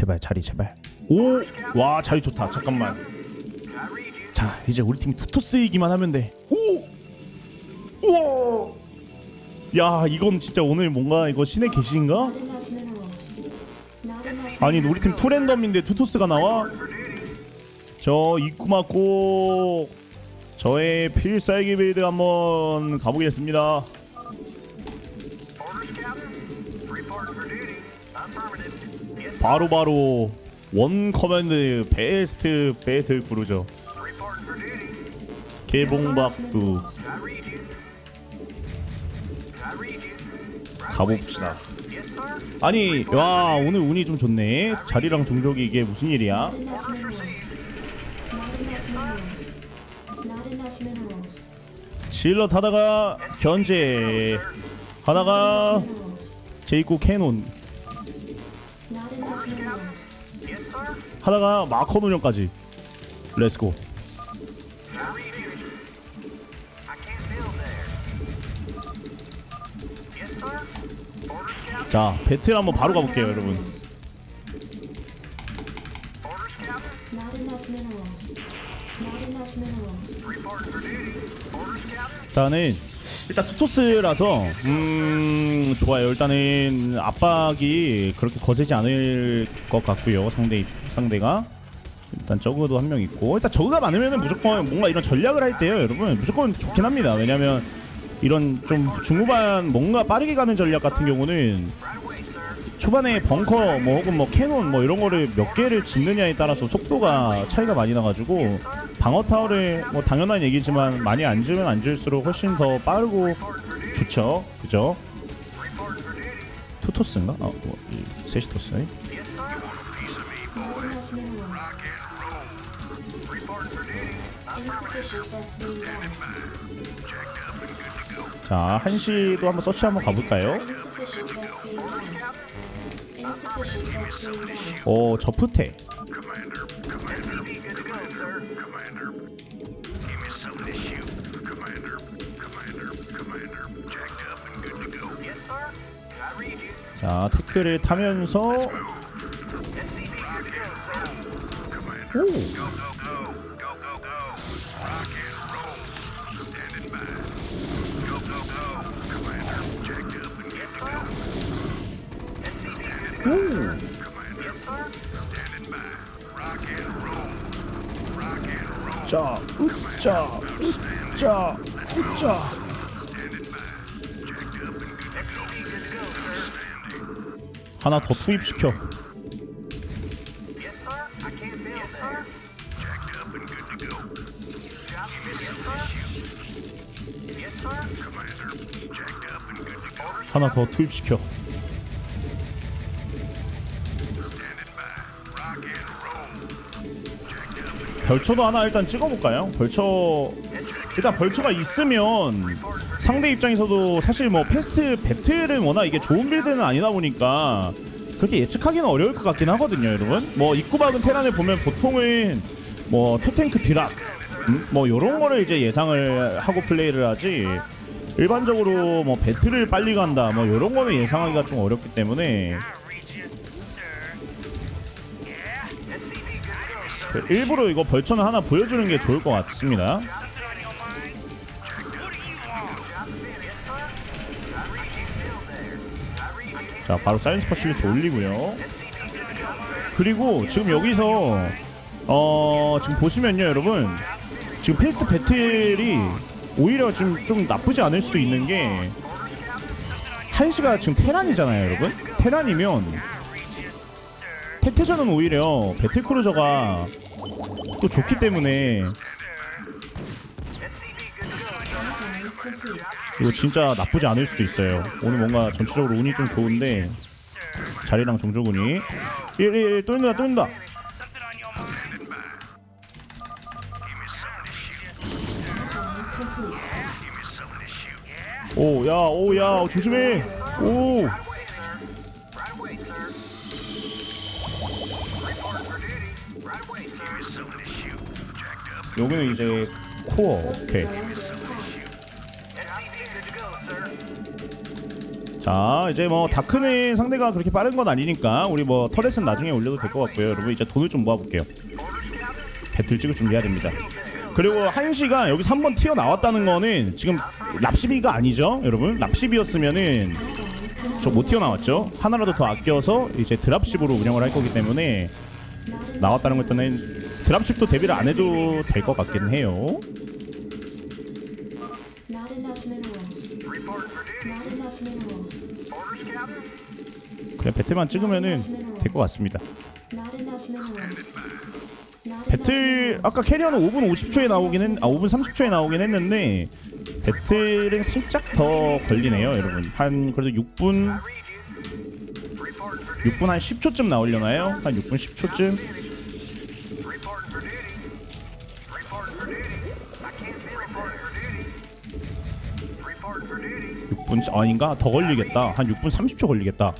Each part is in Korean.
제발 자리 제발. 오 와 자리 좋다. 잠깐만. 자 이제 우리 팀 투토스이기만 하면 돼 오! 우와! 야 이건 진짜 오늘 뭔가 이거 신의 enough 아니 우리 팀 투랜덤인데 투토스가 나와? 저 맞고 저의 필살기 빌드 한번 가보겠습니다 바로바로 원 커맨드 베스트 배틀 duty. 개봉박두 가봅시다. 아니 와 오늘 운이 좀 좋네 자리랑 종족이 이게 무슨 일이야. 질러 타다가 견제 하다가. 제이코 캐논 하다가 마커 운영까지 렛츠고. 자 배틀 한번 바로 가볼게요 여러분 일단은 일단 투토스라서 음 좋아요. 일단은 압박이 그렇게 거세지 않을 것 같고요 상대 상대가. 일단 저그도 한 명 있고. 일단 저그가 많으면 무조건 뭔가 이런 전략을 할 때요 여러분. 무조건 좋긴 합니다. 왜냐면 이런 좀 중후반 뭔가 빠르게 가는 전략 같은 경우는 초반에 벙커 뭐 혹은 뭐 캐논 뭐 이런 거를 몇 개를 짓느냐에 따라서 속도가 차이가 많이 나가지고 방어 타워를 뭐 당연한 얘기지만 많이 안 지으면 안 지을수록 훨씬 더 빠르고 좋죠 그죠 투토스인가? 아, 뭐, 이 세시토스. 자 한시도 한번 서치 한번 가볼까요? 오 저프테. 자 태클을 타면서 오 자, 으짜, 으짜. 하나 더 투입시켜. 하나 더 투입시켜. 벌초도 하나 일단 찍어볼까요? 벌초 일단 벌초가 있으면 상대 입장에서도 사실 뭐 패스트 배틀은 워낙 이게 좋은 빌드는 아니다 보니까 그렇게 예측하기는 어려울 것 같긴 하거든요, 여러분. 뭐 입구 박은 테란을 보면 보통은 뭐 투탱크 드랍 음? 뭐 요런 거를 이제 예상을 하고 플레이를 하지 일반적으로 뭐 배틀을 빨리 간다 뭐 요런 거는 예상하기가 좀 어렵기 때문에 일부러 이거 벌처는 하나 보여주는 게 좋을 것 같습니다. 자 바로 사이언스 퍼실리티 올리고요. 그리고 지금 여기서 어 지금 보시면요 여러분 지금 페이스트 배틀이 오히려 지금 좀 나쁘지 않을 수도 있는 게 한시가 지금 테란이잖아요 여러분 테란이면 태태전은 오히려 배틀크루저가 또 좋기 때문에. 이거 진짜 나쁘지 않을 수도 있어요. 오늘 뭔가 전체적으로 운이 좀 좋은데. 자리랑 1 1또 있는다 또 있는다 Upgrade complete. 오야 오야 조심해. 오 여기는 이제 코어. 오케이. 자 이제 뭐 다크는 상대가 그렇게 빠른 건 아니니까 우리 뭐 터렛은 나중에 올려도 될 것 같고요. 여러분 이제 돈을 좀 모아볼게요. 배틀 찍을 준비해야 됩니다. 그리고 한시가 여기서 한 번 튀어나왔다는 거는 지금 랍시비가 아니죠 여러분? 랍시비였으면은 저 못 튀어나왔죠? 하나라도 더 아껴서 이제 드랍십으로 운영을 할 거기 때문에 나왔다는 것 때문에 드랍십도 대비를 안 해도 될 것 같긴 해요. 그냥 배틀만 찍으면은 될 것 같습니다. 배틀 아까 캐리어는 5분 50초에 나오긴 했, 아 5분 30초에 나오긴 했는데 배틀은 살짝 더 걸리네요, 여러분. 한 그래도 6분 6분 한 10초쯤 나오려나요? 한 6분 10초쯤? 6분 아닌가? 더 걸리겠다. 한 6분 30초 걸리겠다.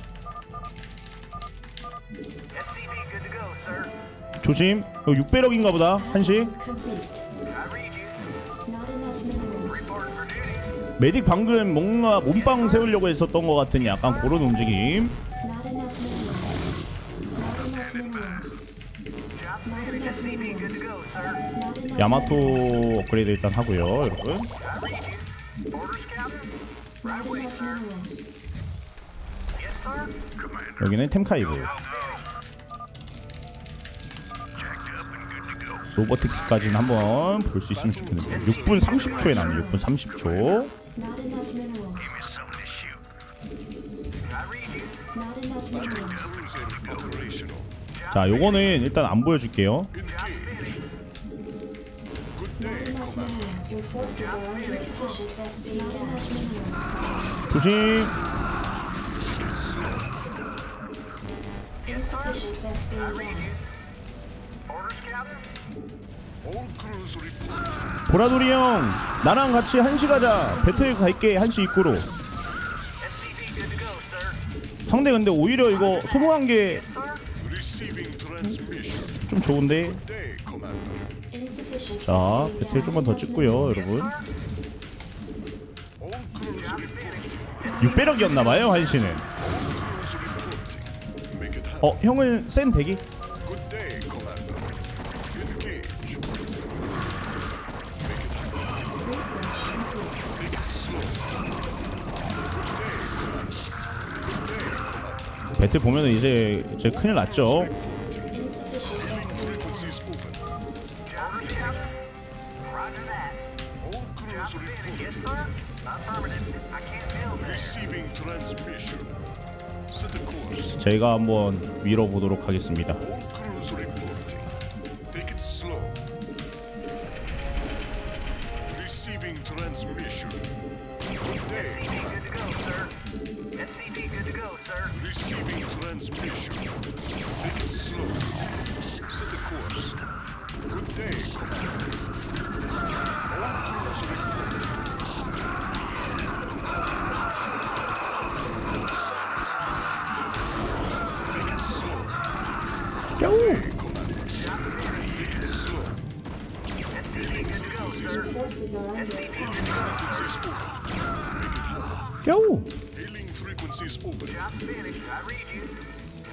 조심. 6배럭인가 보다. 한시. 메딕 방금 뭔가 몸빵 세우려고 했었던 것 같은 약간 그런 움직임. 야마토 업그레이드 일단 하고요, 여러분. 여기는 템카이브. 로버틱스까지는 한번 볼 수 있으면 좋겠는데. 6분 30초에 나는 6분 30초. 자 요거는 일단 안 보여줄게요. 조심. 보라돌이 형, 나랑 같이 한시 가자. 배터리 갈게 한시 입구로. 상대 근데 오히려 이거 소모한 게 좀 좋은데 자, 배틀 좀만 더 찍고요, 여러분. 6배럭이었나봐요, 한신은. 어, 형은 센 대기? 배틀 보면 이제, 이제 큰일 났죠. 저희가 한번 위로 보도록 하겠습니다. Good day.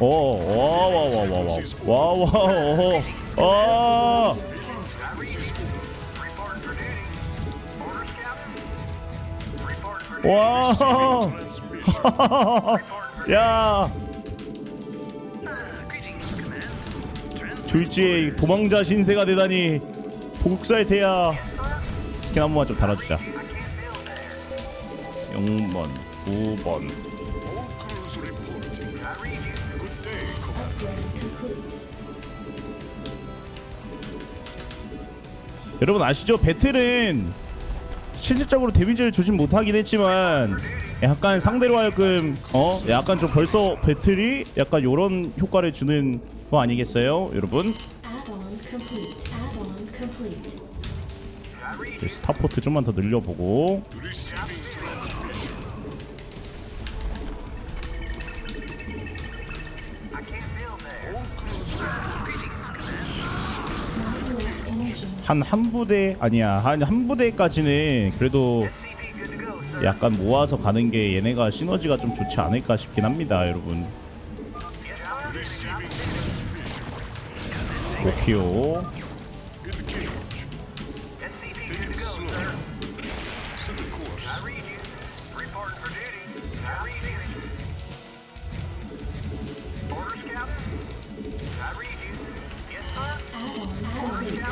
오와와와와와와와와와 어, 와. 야. 졸지의 도망자 신세가 되다니 복사의 대야. 스킨 한 번만 좀 달아주자. 6번, 9번. 여러분 아시죠? 배틀은 실질적으로 데미지를 주진 못하긴 했지만 약간 상대로 하여금 어? 약간 좀 벌써 배틀이 약간 요런 효과를 주는 거 아니겠어요 여러분? 스타포트 좀만 더 늘려보고. 한 한 부대 아니야 한 한 부대까지는 그래도. 약간 모아서 가는 게 얘네가 시너지가 좀 좋지 않을까 싶긴 합니다 여러분. 오키오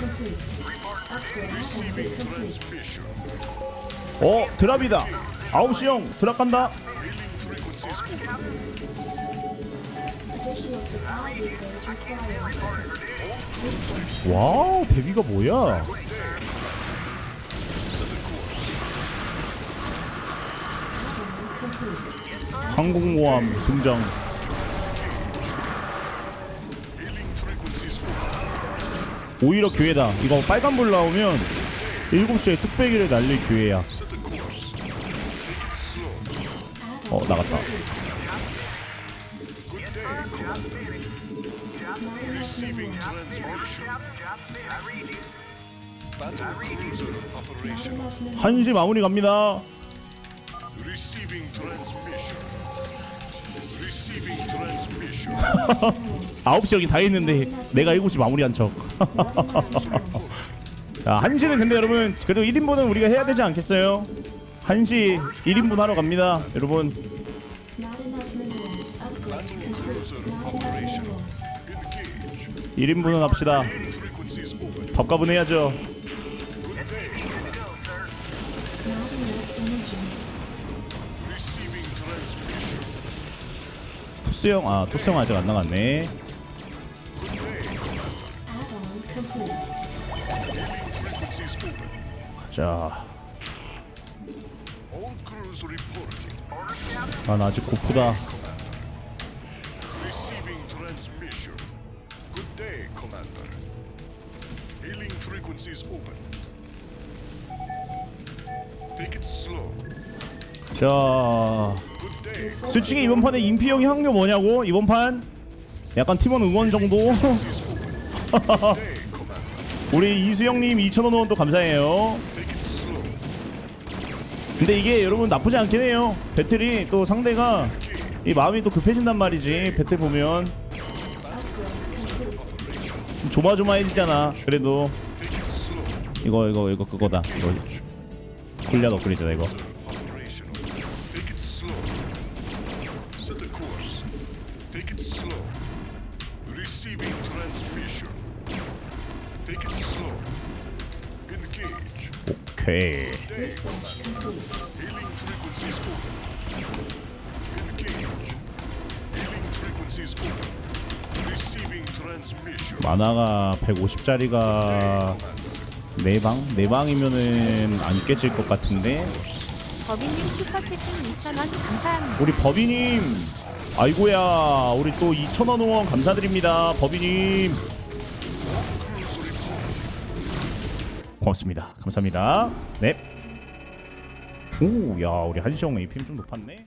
complete. 어 드랍이다 아홉시 형 드랍 간다. 와우 데뷔가 뭐야. 항공모함 등장 오히려 기회다 이거 빨간불 나오면 7시에 뚝배기를 날릴 기회야. 어 나갔다. 1시 마무리 갑니다 9시 여기 다 있는데 내가 7시 마무리한 척. 자, 1시는 근데 여러분 그래도 1인분은 우리가 해야 되지 않겠어요? 1시 1인분 하러 갑니다 여러분 Not enough minerals. Upgrade Battle complete. cruiser Not enough operation. minerals. Engage. 1인분은 합시다. 밥값은 해야죠 토스형 아 토스형 아직 안 나갔네. 가자. 난 아직 고프다. Take it slow. 자. 솔직히 이번 판에 인피 형이 한 게 뭐냐고 이번 판 약간 팀원 응원 정도. 우리 이수영님 2,000원 후원도 감사해요 Take it slow. 근데 이게 여러분 나쁘지 않긴 해요 배틀이 또 상대가 이 마음이 또 급해진단 말이지 배틀 보면 좀 조마조마해지잖아 그래도. 이거 이거 이거 그거다 이거 골리앗 업그레이드다 이거 Receiving transmission. Take it slow. Engage. 오케이 Research complete. Hailing frequencies open. Engage. Hailing frequencies open. Receiving transmission. 만화가 150짜리가 네 방? 네 방이면은 안 깨질 것 같은데 버빈님 슈퍼채팅 2,000원 감사합니다. 우리 버비님 아이고야 우리 또 2,000원 후원 감사드립니다 버비님. 고맙습니다. 감사합니다. 네. 오야 우리 한시형 APM 좀 높았네